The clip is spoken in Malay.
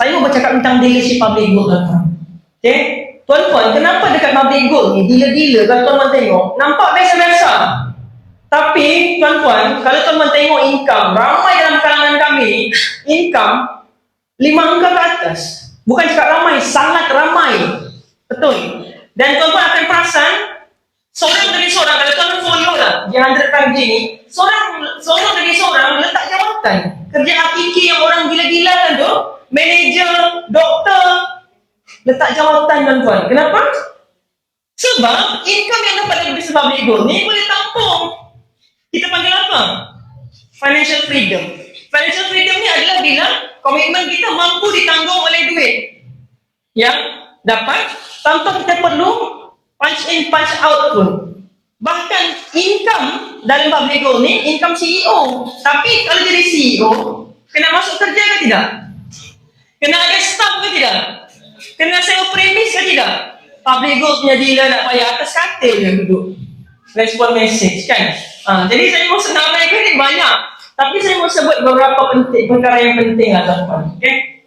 Saya mau bercakap tentang dealership public good tuan-tuan. Okay? Tuan-tuan, kenapa dekat public good ni, dealer-dealer kalau tuan-tuan tengok, nampak biasa-biasa. Tapi, tuan-tuan, kalau tuan-tuan tengok income, ramai dalam kalangan kami, income lima angka ke atas. Bukan cakap ramai, sangat ramai. Betul. Dan tuan-tuan akan perasan, seorang demi seorang, kalau tuan-tuan follow lah, di 100 5G ni, seorang, seorang demi seorang letak jawatan. Kerja hakiki letak jawatan tuan-tuan. Kenapa? Sebab income yang dapat dari bisnes public ni boleh tampung. Kita panggil apa? Financial freedom. Financial freedom ni adalah bila komitmen kita mampu ditanggung oleh duit yang dapat tanpa kita perlu punch in punch out pun. Bahkan income dalam public goal ni income CEO. Tapi kalau jadi CEO, kena masuk kerja ke tidak? Kena ada staff ke tidak? Kena sewa premis ke tidak? Public goal punya dealer nak bayar atas katil je duduk. Respon message kan? Ha, jadi saya senang mereka ni banyak. Tapi saya mau sebut beberapa penting, perkara yang penting lah tuan-tuan. Okay?